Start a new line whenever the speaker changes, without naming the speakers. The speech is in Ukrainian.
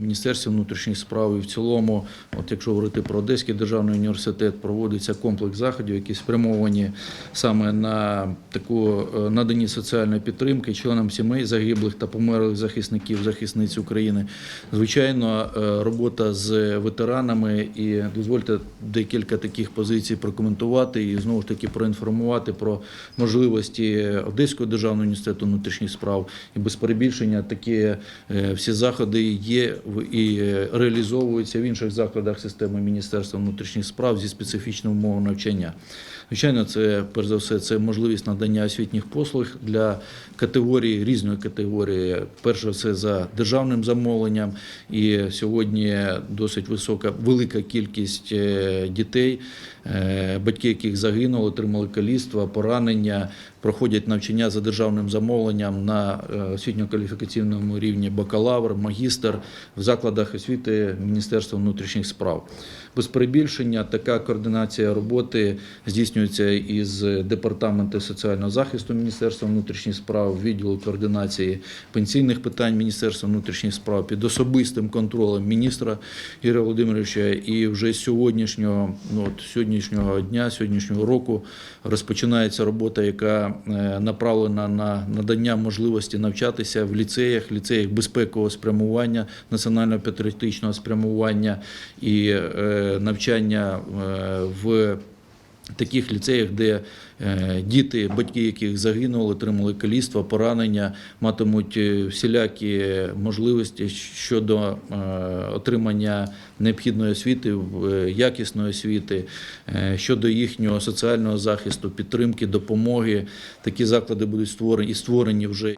Міністерстві внутрішніх справ і в цілому, от якщо говорити про Одеський державний університет, проводиться комплекс заходів, які спрямовані саме на таку е, надані соціальної підтримки членам сімей загиблих та померлих захисників, захисниць України. Звичайно, е, робота з ветеранами і дозвольте декілька таких позицій прокоментувати і знову ж таки проінформувати про можливості Одеського державного університету внутрішніх справ і без перебільшення такі е, всі заходи є і е, реалізовуються в інших закладах системи Міністерства внутрішніх справ зі специфічними умовами навчання. Звичайно, це перш за все це можливість надання освітніх послуг для категорії різної категорії. Перше все за державним замовленням, і сьогодні досить висока велика кількість е, дітей, е, батьки яких загинули, отримали каліцтва, поранення, проходять навчання за державним замовленням на освітньо-кваліфікаційному рівні бакалавр, магістр в закладах освіти Міністерства внутрішніх справ. Без перебільшення така координація роботи здійснюється із департаменту соціального захисту Міністерства внутрішніх справ, відділу координації пенсійних питань Міністерства внутрішніх справ під особистим контролем міністра Ігоря Володимировича. І вже з сьогоднішнього, ну от сьогоднішнього дня, сьогоднішнього року розпочинається робота, яка е, направлена на надання можливості навчатися в ліцеях, ліцеях безпекового спрямування, національно-патріотичного спрямування і е, навчання е, в таких ліцеях, де е, діти, батьки яких загинули, отримали каліцтва, поранення, матимуть всілякі можливості щодо отримання необхідної освіти, якісної освіти, щодо їхнього соціального захисту, підтримки, допомоги. Такі заклади будуть створені і створені вже.